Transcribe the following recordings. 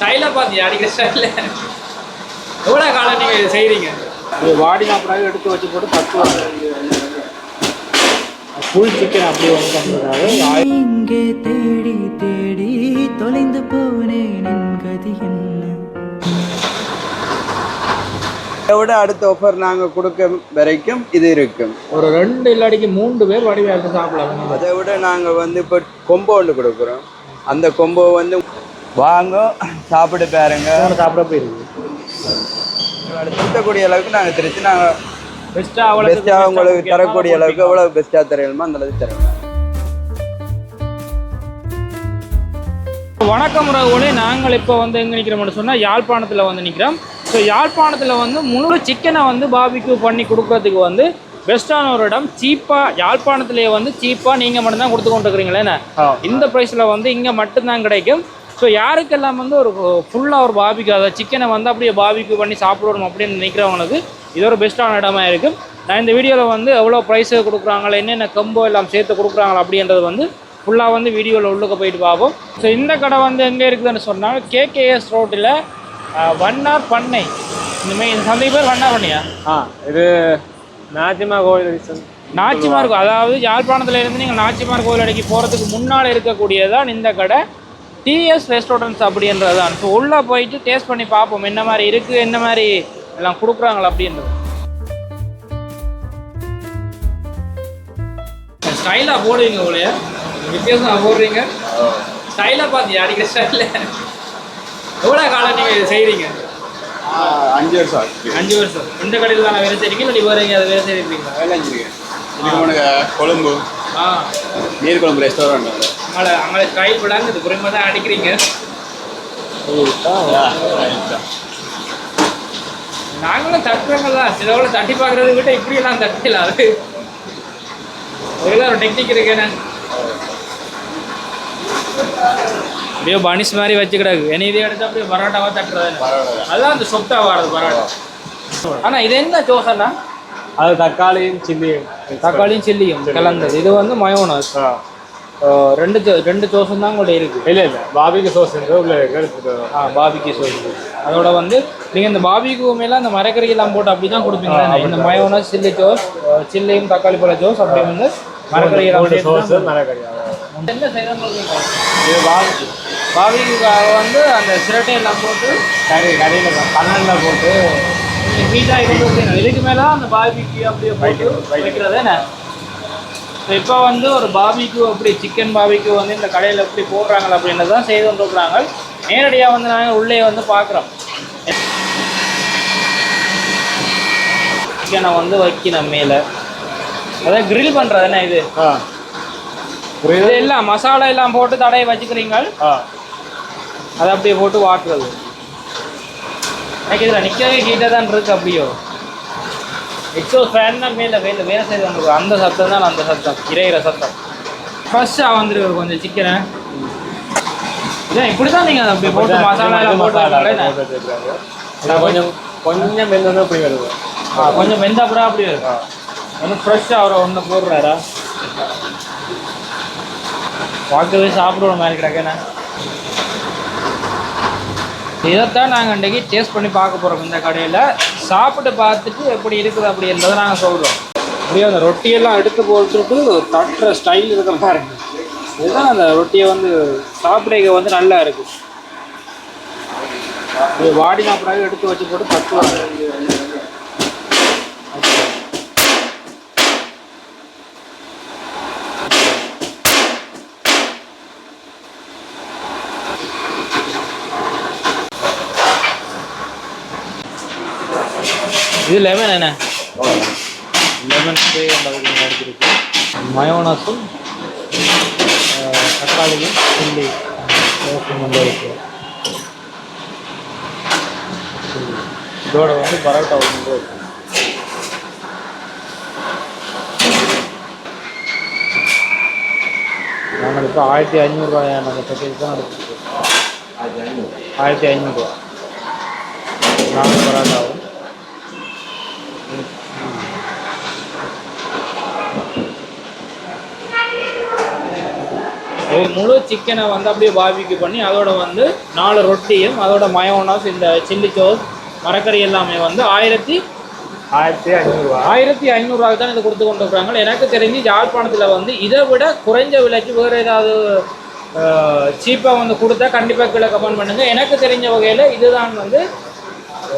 ஸ்டைலாக பார்த்தியா அடிக்கிற ஸ்டைலில் எவ்வளோ காலம் நீங்கள் இதை செய்கிறீங்க இது வாடினா எடுத்து வச்சு போட்டு தட்டுவாங்க. ஃபுல் சிக்கன் அப்படி வந்து பண்ணுறாரு இங்கே தேடி தேடி தொலைந்து போனேன் என் கதி என்ன? இதை விட அடுத்த ஆஃபர் நாங்கள் கொடுக்க வரைக்கும் இது இருக்கும். ஒரு ரெண்டு இல்லாடிக்கு மூன்று பேர் வடிவா எடுத்து சாப்பிடலாம். அதை விட நாங்கள் வந்து இப்போ கொம்போ ஒன்று கொடுக்குறோம். அந்த கொம்போ வந்து வாங்க சாப்பிட்டு பாருங்க. சாப்பிட போயிருக்கு திருத்தக்கூடிய அளவுக்கு நாங்கள் திருச்சி நாங்கள் பெஸ்ட்டாக அவ்வளோ பெஸ்ட்டாக உங்களுக்கு தரக்கூடிய அளவுக்கு எவ்வளோ பெஸ்ட்டாக தரணுமோ அந்த அளவுக்கு தருவோம் வணக்கம் ரகுலே நாங்கள் இப்போ வந்து எங்கே நிற்கிறோம்னு சொன்னால் யாழ்ப்பாணத்தில் வந்து நிற்கிறோம் ஸோ யாழ்ப்பாணத்தில் வந்து முழு சிக்கனை வந்து பாபிக்யூ பண்ணி கொடுக்கறதுக்கு வந்து பெஸ்ட்டான ஒரு இடம் சீப்பாக யாழ்ப்பாணத்திலேயே வந்து சீப்பாக நீங்கள் மட்டும்தான் கொடுத்து கொண்டு இருக்கிறீங்களே இந்த ப்ரைஸில் வந்து இங்கே மட்டும்தான் கிடைக்கும். ஸோ யாருக்கெல்லாம் வந்து ஒரு ஃபுல்லாக ஒரு பாபிக்கு அதாவது சிக்கனை வந்து அப்படியே பாபிக்கு பண்ணி சாப்பிடணும் அப்படின்னு நினைக்கிறவங்களுக்கு இது ஒரு பெஸ்ட்டான இடமா இருக்கும் நான் இந்த வீடியோவில் வந்து எவ்வளோ ப்ரைஸு கொடுக்குறாங்களா என்னென்ன கம்போ எல்லாம் சேர்த்து கொடுக்குறாங்களா அப்படின்றது வந்து ஃபுல்லாக வந்து வீடியோவில் உள்ளுக்க போயிட்டு பார்ப்போம். ஸோ இந்த கடை வந்து எங்கே இருக்குதுன்னு சொன்னால் கேகேஎஸ் ரோட்டில் வண்ணார் பண்ணை. இந்த மாதிரி இந்த சந்தை பேர் வண்ணார் பண்ணையா? ஆ இது நாச்சிமா கோயில் ரீசன் நாச்சிமார் அதாவது யாழ்ப்பாணத்துல இருந்து நீங்கள் நாச்சிமார் கோயில் அடிக்கு போகிறதுக்கு முன்னால் இருக்கக்கூடியதான் இந்த கடை. டிஎஸ் ரெஸ்டாரண்ட்ஸ் அப்படின்றது தான் ஸோ உள்ளே போயிட்டு டேஸ்ட் பண்ணி பார்ப்போம். என்ன மாதிரி இருக்குது என்ன மாதிரி எல்லாம் கொடுக்குறாங்களா அப்படின்றது. ஸ்டைலாக போடுவீங்க உங்களைய வித்தியாசமாக போடுறீங்க. ஸ்டைலாக பார்த்தியா அடிக்கிற ஸ்டைலில் எவ்வளோ காலம் நீங்கள் இதை செய்கிறீங்க அஞ்சு வருஷம் அஞ்சு வருஷம். இந்த கடையில் தான் வேலை செய்கிறீங்க இல்லை வேறு எங்கேயாவது வேலை செய்கிறீங்களா வேலை செஞ்சிருக்கேன். கொழும்பு. ஆ. நீர் குழம்பு ரெஸ்டாரண்ட் அங்கே அங்கே ஸ்டைல் விடாங்க இது குறைமா தான் அடிக்கிறீங்க. நாங்களும் தட்டுறவங்க தான் சிலவளை தட்டி பார்க்குறத விட இப்படியெல்லாம் தட்டல அது ஒரு டெக்னிக் இருக்குன்னு அப்படியே பனிஸ் மாதிரி வச்சு கிடக்கு என்ன இதே எடுத்து அப்படியே பரோட்டாவாக தட்டுறது அதுதான் அந்த சொப்டாக வர்றது பரோட்டா. ஆனால் இது என்ன தோசைண்ணா அது தக்காளியும் சில்லியும். தக்காளியும் சில்லியும் கலந்தது. இது வந்து மயோனஸ் ரெண்டு ரெண்டு தோசம் தான் கூட இருக்குது இல்லை இல்லை. பாபிக்கு சோஸ் இருக்கு. உள்ள இருக்கு எடுத்துட்டு. ஆ பாபிக்கு சோஸ் அதோட வந்து நீங்கள் இந்த பாபிக்கு மேலே அந்த மரக்கறியெல்லாம் போட்டு அப்படி தான் கொடுப்பீங்களா? இந்த மயோனஸ் சில்லி சோஸ் சில்லியும் தக்காளி பழ சோஸ் அப்படி வந்து சேர்த்து சோஸ் மரக்கறி. என்ன செய்யணும் இது பாபிக்கு. பாபிக்குக்காக வந்து அந்த சிரட்டை எல்லாம் போட்டு கறி கறியில் பன்னெண்டில் போட்டு. ஹீட்டாக இதுக்கு மேலே அந்த பாபிக்கு அப்படியே போட்டு வைக்கிறது என்ன? ஸோ இப்போ வந்து ஒரு பாபிக்கு அப்படி சிக்கன் பாபிக்கு வந்து இந்த கடையில் எப்படி போடுறாங்க அப்படின்றது தான் செய்து கொண்டிருக்கிறாங்க நேரடியாக வந்து நாங்கள் உள்ளே வந்து பார்க்குறோம். சிக்கனை வந்து வைக்கணும் மேலே. அதான் grill பண்ணுறது என்ன இது? ஆ. இது எல்லாம் மசாலா எல்லாம் போட்டு தடையை வச்சுக்கிறீங்க ஆ. அதை அப்படியே போட்டு வாட்டுறது. எனக்கு இதில் நிற்கவே ஹீட்டாக தான் இருக்கு அப்படியோ. எக்ஸோ ஃபேன் தான் மேலே வேலை வேலை செய்து வந்துருக்கு அந்த சத்தம் தான் அந்த சத்தம். இறையிற சத்தம். ஃப்ரெஷ்ஷாக வந்துருக்கு கொஞ்சம் சிக்கனை இதான் இப்படி தான் நீங்கள் அப்படி போட்டு மசாலா போட்டு கொஞ்சம் கொஞ்சம் வெந்தோன்னா இப்படி வருது ஆ, கொஞ்சம் வெந்தா அப்புறம் அப்படி இருக்கும் வந்து ஃப்ரெஷ்ஷாக அவரை ஒன்று போடுறாரா? பார்க்கவே சாப்பிடுற மாதிரி கிடக்கண்ணே இதைத்தான் நாங்கள் இன்றைக்கி டேஸ்ட் பண்ணி பார்க்க போகிறோம் இந்த கடையில். சாப்பிட்டு பார்த்துட்டு எப்படி இருக்குது அப்படின்றத நாங்கள் சொல்கிறோம் அப்படியே அந்த ரொட்டியெல்லாம் எடுத்து போட்டுட்டு தட்டுற ஸ்டைல் இருக்கிற பாருங்க இதுதான் அந்த ரொட்டியை வந்து சாப்பிட வந்து நல்லா இருக்குது வாடினா பிறகு எடுத்து வச்சு போட்டு தட்டுவாங்க. இது லெமன் என்ன? லெமன் ஸ்ப்ரே அந்த எடுத்துருக்கு மயோனஸும் தக்காளியும் சில்லி வந்து இருக்கு இதோட வந்து பரோட்டா ஒன்று இருக்கு நாங்கள் இப்போ ஆயிரத்தி ஐநூறுரூவாயா அந்த பேக்கேஜ் தான் எடுத்துருக்கோம் ஆயிரத்தி ஐநூறுரூவா நாலு பரோட்டாவும் முழு சிக்கனை வந்து அப்படியே பாபிக்கு பண்ணி அதோட வந்து நாலு ரொட்டியும் அதோட மயோனாஸ் இந்த சில்லி சோஸ் மரக்கறி எல்லாமே வந்து ஆயிரத்தி ஆயிரத்தி ஐநூறுரூவா ஆயிரத்தி ஐநூறுரூவாக்கு தான் இதை கொடுத்து கொண்டு இருக்கிறாங்க எனக்கு தெரிஞ்சு யாழ்ப்பாணத்தில் வந்து இதை விட குறைஞ்ச விலைக்கு வேறு ஏதாவது சீப்பாக வந்து கொடுத்தா கண்டிப்பாக கீழே கமெண்ட் பண்ணுங்கள் எனக்கு தெரிஞ்ச வகையில் இதுதான் வந்து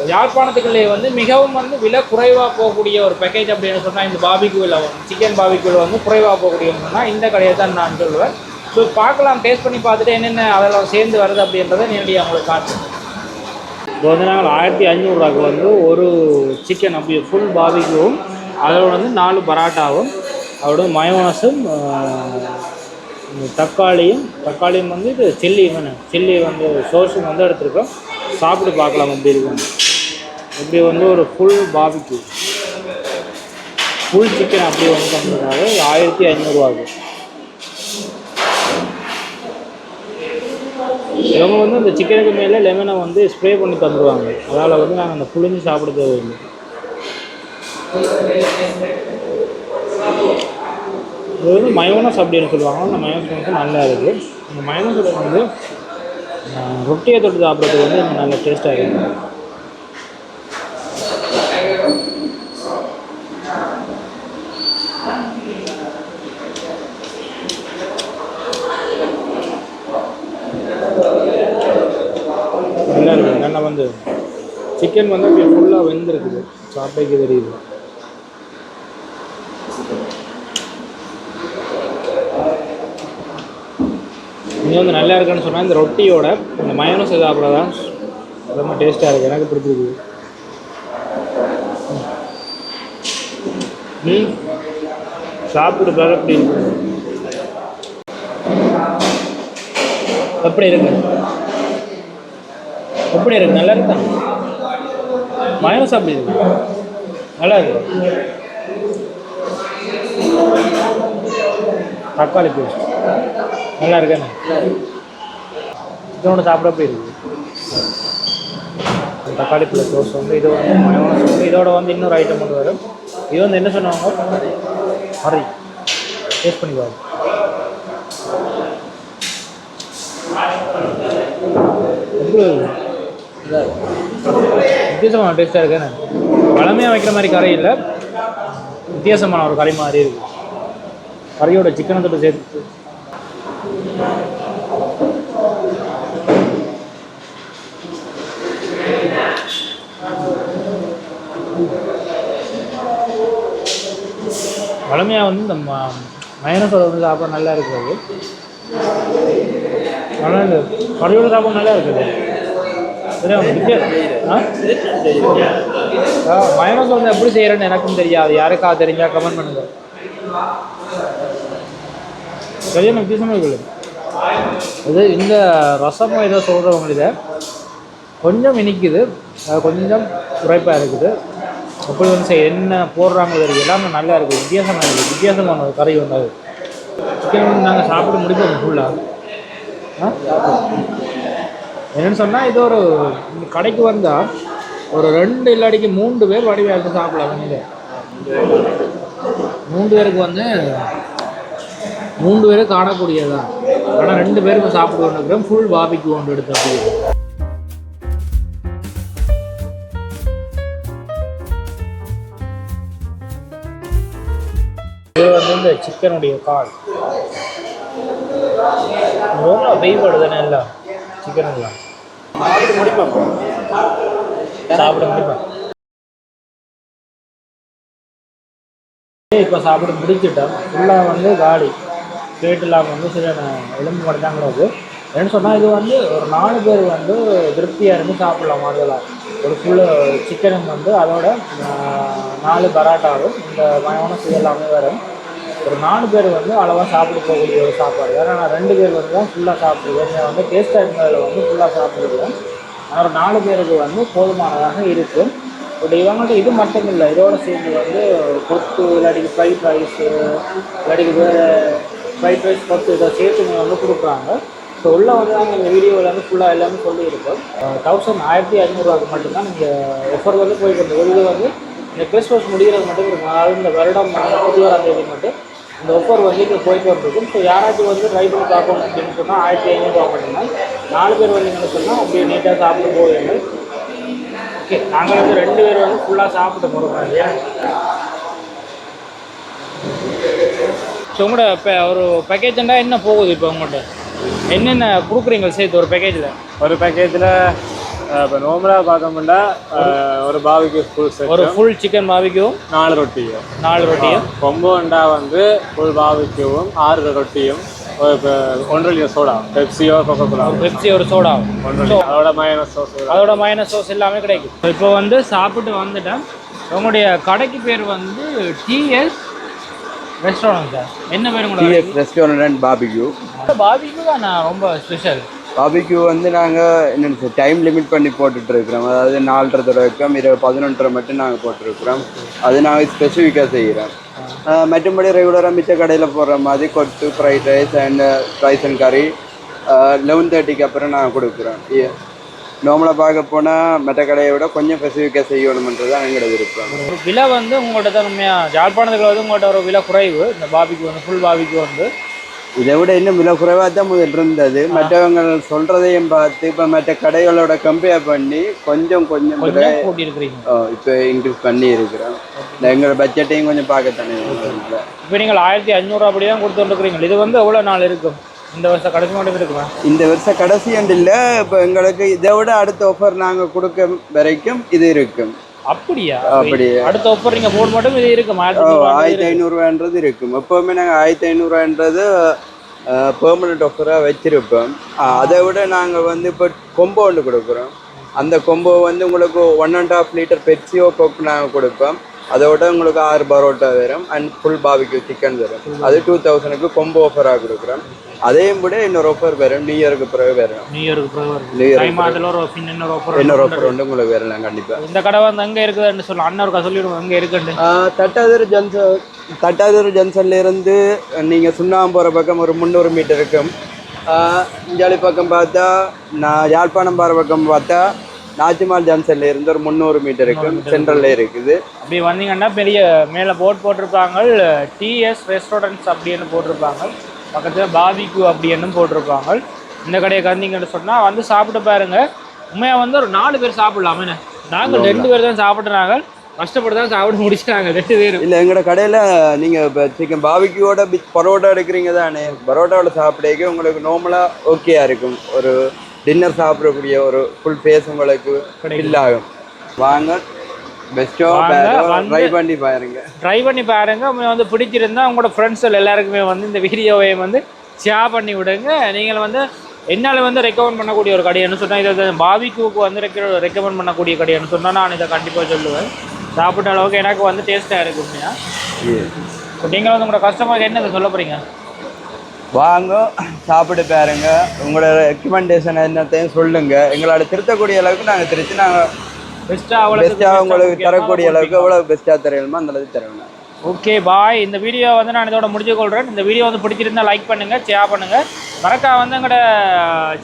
யாழ்ப்பாணத்துக்குள்ளே வந்து மிகவும் வந்து விலை குறைவாக போகக்கூடிய ஒரு பேக்கேஜ் அப்படின்னு சொன்னால் இந்த பாபிக்குவில் வந்து சிக்கன் பாபிக்குவில் வந்து குறைவாக போகக்கூடியன்னு சொன்னால் இந்த கடையை தான் நான் சொல்லுவேன் ஸோ பார்க்கலாம் டேஸ்ட் பண்ணி பார்த்துட்டு என்னென்ன அதெல்லாம் சேர்ந்து வருது அப்படின்றத நேரடியாக அவங்களுக்கு காட்டுறேன் இப்போ வந்து நாங்கள் ஆயிரத்தி ஐநூறுரூவாக்கு வந்து ஒரு சிக்கன் அப்படி ஃபுல் பாபிக்கும் அதோட வந்து நாலு பராட்டாவும் அதோட மயோனஸும் தக்காளியும் தக்காளியும் வந்து இது சில்லி வேணும் சில்லி வந்து சோர்ஸும் வந்து எடுத்துருக்கோம். சாப்பிட்டு பார்க்கலாம் அப்படி இருக்கும் இப்படி வந்து ஒரு ஃபுல் பாபிக்கு ஃபுல் சிக்கன் அப்படி வந்து பண்ணுறதுனால ஆயிரத்தி ஐநூறுரூவாக்கு. இவங்க வந்து இந்த சிக்கனுக்கு மேலே லெமனை வந்து ஸ்ப்ரே பண்ணி தந்துடுவாங்க அதால் வந்து நாங்கள் அந்த புளிஞ்சு சாப்பிட தேவையில்லை இது வந்து மயோனஸ் அப்படின்னு சொல்லுவாங்க. அந்த மயோனஸ் வந்து நல்லா இருக்குது இந்த மயோனஸ் வந்து ரொட்டியை தொட்டு சாப்பிட்றதுக்கு வந்து நல்லா நல்ல டேஸ்ட்டாக இருக்குது நல்லா இருக்குது நல்லா வந்து சிக்கன் வந்து அப்படியே ஃபுல்லாக வெந்திருக்குது. சாப்பிட்டே தெரியுது. இது வந்து நல்லா இருக்குன்னு சொன்னால் இந்த ரொட்டியோட இந்த மயோனஸ் சாப்பிட்றதான் ரொம்ப டேஸ்ட்டாக இருக்குது எனக்கு பிடிச்சிருக்கு. ம் சாப்பிட்டு பாரு அப்படி இருக்கு? எப்படி இருக்கு? எப்படி இருக்கு நல்லா இருக்கா? மயோனஸ் அப்படி இருக்கு நல்லா இருக்கு. தக்காளி பேஸ்ட் நல்லா இருக்கேண்ணே இதோட சாப்பிட எப்படி இருக்கு தக்காளி பிள்ளை தோசை வந்து இது வந்து மயோனஸ் வந்து இதோட வந்து இன்னொரு ஐட்டம் கொண்டு வரும். இது வந்து என்ன சொன்னாங்க? ஹரி டேஸ்ட் பண்ணி பாருங்க எப்படி வித்தியாசமான டேஸ்ட்டாக இருக்கேண்ணே பழமையாக வைக்கிற மாதிரி கறி இல்லை. வித்தியாசமான ஒரு கறி மாதிரி இருக்கு. கறியோட சிக்கனை தொட்டு சேர்த்து. பழமையாக வந்து இந்த ம வந்து சாப்பாடு நல்லா இருக்குது ஆனால் இந்த கடையோட சாப்பாடு நல்லா இருக்குது மயனஸ் வந்து எப்படி செய்கிறேன்னு எனக்கும் தெரியாது. யாருக்கா தெரிஞ்சா கமெண்ட் பண்ணுங்க. சரியான வித்தியாசமாக இருக்குது இது இந்த ரசம் ஏதோ சொல்கிறவங்க இதை கொஞ்சம் இனிக்குது. அது கொஞ்சம் உரைப்பாக இருக்குது. அப்படி வந்து செய்ய என்ன போடுறாங்க தெரியும் எல்லாமே நல்லா இருக்குது. வித்தியாசமாக இருக்குது. வித்தியாசமான ஒரு கறி வந்தது சிக்கன் வந்து நாங்கள் சாப்பிட முடிப்போம் ஃபுல்லாக ஆ? என்னன்னு சொன்னால் இது ஒரு கடைக்கு வந்தால் ஒரு ரெண்டு இல்லாடிக்கு மூன்று பேர் வடிவாக சாப்பிடலாம் நீங்கள் மூன்று பேருக்கு வந்து மூன்று பேரும் காணக்கூடியதான் ஆனால் ரெண்டு பேருக்கு சாப்பிடுவோம் ஃபுல் பாபிக்கு ஒன்று எடுத்து அப்படியே. இது வந்து இந்த சிக்கனுடைய கால். ரொம்ப வெய்பாடு தானே எல்லாம். சிக்கன் சாப்பிட்டு சாப்பிட முடிப்பேன் இப்போ சாப்பிட முடிச்சுட்டேன் ஃபுல்லாக வந்து காலி. கேட்டுலாம் வந்து சரியான எலும்பு மட்டும் தான் கிடக்கு என்ன சொன்னால் இது வந்து ஒரு நாலு பேர் வந்து திருப்தியாக இருந்து சாப்பிடலாம் மாதிரிலாம் ஒரு ஃபுல்லு சிக்கனும் வந்து அதோட நாலு பராட்டாவும் இந்த மயமான இது எல்லாமே வரும். ஒரு நாலு பேர் வந்து அளவாக சாப்பிட போகக்கூடிய ஒரு சாப்பாடு. வேறு நான் ரெண்டு பேர் வந்து தான் ஃபுல்லாக சாப்பிடுவேன். நான் வந்து டேஸ்ட்டாக இருந்ததில் வந்து ஃபுல்லாக சாப்பிடுவேன். ஆனால் ஒரு நாலு பேருக்கு வந்து போதுமானதாக இருக்கும். பட் இவங்கள்ட்ட இது மட்டும் இல்லை இதோட சேர்ந்து வந்து கொத்து இல்லாட்டிக்கு ஃப்ரைட் ரைஸு இல்லாட்டிக்கு வேறு ஃப்ரைட் ரைஸ் கொத்து இதை சேர்த்து நீங்கள் வந்து கொடுக்குறாங்க ஸோ உள்ளே வந்து நாங்கள் இந்த வீடியோவில் வந்து ஃபுல்லாக எல்லாமே சொல்லியிருக்கோம். தௌசண்ட் ஆயிரத்தி ஐநூறுரூவாக்கு மட்டும்தான் நீங்கள் ஒஃபர் வந்து போய்ட்டு இது வந்து இந்த கிறிஸ்மஸ் முடிகிறது மட்டும் இருக்கும் அதாவது இந்த வருடம் இருபதாம் தேதி மட்டும் இந்த ஒஃபர் வந்து இப்போ போயிட்டு வந்துருக்கும். ஸோ யாராச்சும் வந்து ட்ரை பண்ணி பார்க்கணும் அப்படின்னு சொன்னால் ஆயிரத்தி ஐநூறுரூவா மட்டும்தான் நாலு பேர் வந்தீங்கன்னு சொன்னால் அப்படியே நீட்டாக சாப்பிட்டு போவீங்க ஓகே நாங்கள் வந்து ரெண்டு பேர் வந்து ஃபுல்லாக சாப்பிட்டு போகிறோம் இல்லையா ஸோ உங்களோட இப்போ ஒரு பேக்கேஜ்ண்டா என்ன போகுது இப்போ உங்கள்கிட்ட என்னென்ன கொடுக்குறீங்க சேர்த்து ஒரு பேக்கேஜில் ஒரு பேக்கேஜில் இப்போ நார்மலாக பார்க்கமுண்டா ஒரு பாவிக்கு ஃபுல் செட் ஒரு ஃபுல் சிக்கன் பாபிக்கும் நாலு ரொட்டியும். நாலு ரொட்டியும். கொம்போண்டா வந்து ஃபுல் பாவிக்கவும் ஆறு ரொட்டியும் ஒரு இப்போ ஒன்றரை லிட்டர் சோடா பெப்சியோ கொக்கோ கோலா பெப்சி ஒரு சோடா. அதோட மயனஸ் சோஸ் அதோட மைனஸ் சோஸ் எல்லாமே கிடைக்கும். இப்போ வந்து சாப்பிட்டு வந்துட்டேன். உங்களுடைய கடைக்கு பேர் வந்து டிஎஸ் ரெஸ்டாரண்ட் சார் என்ன பேர் உங்களோட டிஎஸ் ரெஸ்டாரண்ட் அண்ட் பாபிக்யூ பாபிக்கு தான் நான் ரொம்ப ஸ்பெஷல் பாபிக்யூ வந்து நாங்கள் என்னென்னு டைம் லிமிட் பண்ணி போட்டுட்ருக்கிறோம். அதாவது நாலரை தொடக்கம் இரவு பதினொன்றரை மட்டும் நாங்கள் போட்டிருக்கிறோம் அது நாங்கள் ஸ்பெசிஃபிக்காக செய்கிறோம் ஆஹ் மற்றபடி ரெகுலராக மிச்ச கடையில் போடுற மாதிரி kottu fried rice and rice and curry eleven தேர்ட்டிக்கு அப்புறம் நாங்கள் கொடுக்குறோம். நார்மலாக பார்க்க போனால் மற்ற கடையை விட கொஞ்சம் ஸ்பெசிஃபிக்காக செய்யணுன்றது தான் எங்களோட விருப்பம். விலை வந்து உங்கள்கிட்ட தான் உண்மையாக ஜாழ்ப்பாணத்துக்கு வந்து உங்கள்கிட்ட ஒரு விலை குறைவு. இந்த பாபிக்கு வந்து ஃபுல் பாபிக்கு வந்து. இதை விட இன்னும் விலை குறைவாக தான் முதல் இருந்தது. மற்றவங்க சொல்கிறதையும் பார்த்து இப்போ மற்ற கடைகளோட கம்பேர் பண்ணி கொஞ்சம் கொஞ்சம் இப்போ இன்க்ரீஸ் பண்ணி இருக்கிறோம் எங்களோட பட்ஜெட்டையும் கொஞ்சம் பார்க்கத்தானே. இப்போ நீங்கள் ஆயிரத்தி அஞ்சூறுரூவா அப்படி தான் கொடுத்துருக்குறீங்க. இது வந்து எவ்வளோ நாள் இருக்கும்? இந்த வருஷம் கடைசி மட்டும் இருக்குமா? இந்த வருஷம் கடைசி ஆண்டு இல்லை. இப்போ எங்களுக்கு இதை விட அடுத்த ஆஃபர் நாங்கள் கொடுக்க வரைக்கும் இது இருக்கும். அப்படியா? அப்படி. அடுத்த நீங்கள் போர்டு மட்டும் இது இருக்கும். ஆயிரத்தி ஐநூறுரூவான்றது இருக்கும். எப்போவுமே நாங்கள் ஆயிரத்தி ஐநூறுரூவான்றது பெர்மனண்ட் ஆஃபராக வச்சுருப்போம். அதை விட நாங்கள் வந்து இப்போ கொம்போ ஒன்று கொடுக்குறோம். அந்த கொம்போ வந்து உங்களுக்கு ஒன் அண்ட் ஹாஃப் லிட்டர் பெப்சியோ கோக் நாங்கள் கொடுப்போம். அதோட உங்களுக்கு ஆறு பரோட்டா வரும் அண்ட் ஃபுல் பாபிக்கு சிக்கன் வரும் அது டூ தௌசண்ட்க்கு கொம்போ ஆஃபராக கொடுக்குறோம் அதையும் விட இன்னொரு ஆஃபர் வரும் நியூ இயருக்கு பிறகு வரும். நியூ இயருக்கு பிறகு. நியூ பின் இன்னொரு ஒப்பர் இன்னொரு ஆஃபர் வந்து உங்களுக்கு வரலாம் கண்டிப்பாக இந்த கடை வந்து அங்கே இருக்குதுன்னு சொல்லலாம் இருக்கா சொல்லிவிடுவோம் அங்கே இருக்குன்னு. தட்டாதூர் ஜங்ஷன் தட்டாதூர் ஜங்ஷன்ல இருந்து நீங்கள் சுண்ணாம்பு போகிற பக்கம் ஒரு முந்நூறு மீட்டர் இருக்கும். இஞ்சாலி பக்கம் பார்த்தா நான் யாழ்ப்பாணம் போகிற பக்கம் பார்த்தா நாச்சிமால் ஜங்ஷன்ல இருந்து ஒரு முந்நூறு மீட்டர் இருக்கும் சென்ட்ரல்ல இருக்குது. அப்படி வந்தீங்கன்னா பெரிய மேலே போர்ட் போட்டிருப்பாங்க. டிஎஸ் ரெஸ்டாரண்ட்ஸ் அப்படின்னு போட்டிருப்பாங்க. பக்கத்தில் பாபிக்யூ அப்படின்னு போட்டிருப்பாங்க. இந்த கடையை வந்தீங்கன்னு சொன்னால் வந்து சாப்பிட்டு பாருங்க. உண்மையாக வந்து ஒரு நாலு பேர் சாப்பிடலாமே. நாங்கள் ரெண்டு பேர் தான் சாப்பிட்றாங்க. கஷ்டப்பட்டு தான் சாப்பிட்டு முடிச்சிட்டாங்க. ரெண்டு பேரும். இல்லை எங்களோட கடையில் நீங்கள் இப்போ சிக்கன் பாபிக்கியோட பிக் பரோட்டா எடுக்கிறீங்க தானே? பரோட்டாவோட சாப்பிடக்கு உங்களுக்கு நார்மலாக ஓகேயா இருக்கும். ஒரு டின்னர் சாப்பிடக்கூடிய ஒரு ஃபுல் ஃபேஸ் உங்களுக்கு ஃபில் ஆகும் வாங்க. பெஸ்ட்டோ ட்ரை பண்ணி பாருங்க. ட்ரை பண்ணி பாருங்க. வந்து பிடிச்சிருந்தா உங்களோட ஃப்ரெண்ட்ஸ் எல்லாருக்குமே வந்து இந்த வீடியோவை வந்து ஷேர் பண்ணி விடுங்க. நீங்கள் வந்து என்னால் வந்து ரெக்கமெண்ட் பண்ணக்கூடிய ஒரு கடைன்னு சொன்னால் இதை பாபிக்கு வந்து ரெக்க ரெக்கமெண்ட் பண்ணக்கூடிய கடைன்னு சொன்னால் நான் இதை கண்டிப்பாக சொல்லுவேன். சாப்பிட்ட அளவுக்கு எனக்கு வந்து டேஸ்ட்டாக இருக்கு உண்மையா? இப்போ நீங்கள் வந்து உங்களோட கஸ்டமருக்கு என்ன சொல்ல போகிறீங்க வாங்க சாப்பிட்டு பாருங்க. உங்களோட ரெக்கமெண்டேஷன் என்னத்தையும் சொல்லுங்க. எங்களோட திருத்தக்கூடிய அளவுக்கு நாங்கள் திருத்தி நாங்கள் பெஸ்ட்டாக பெஸ்ட்டாக உங்களுக்கு தரக்கூடிய அளவுக்கு எவ்வளோ பெஸ்ட்டாக தரணுமோ அந்த அளவுக்கு தருவேன் ஓகே பாய் இந்த வீடியோ வந்து நான் இதோட முடிச்சு கொள்கிறேன் இந்த வீடியோ வந்து பிடிச்சிருந்தா லைக் பண்ணுங்கள் ஷேர் பண்ணுங்கள் மறக்காம வந்து எங்களோட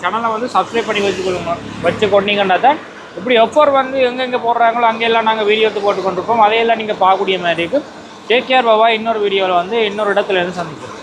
சேனலை வந்து சப்ஸ்கிரைப் பண்ணி வச்சுக்கொள்ளுங்க வச்சு கொண்டீங்கன்னா தான் இப்படி ஒஃபர் வந்து எங்கெங்கே போடுறாங்களோ அங்கெல்லாம் நாங்கள் வீடியோ எடுத்து போட்டு கொண்டிருப்போம் அதையெல்லாம் நீங்கள் பார்க்கக்கூடிய மாதிரி இருக்கும். டேக் கேர் பாபா இன்னொரு வீடியோவில் வந்து இன்னொரு இடத்துல இருந்து சந்திப்போம்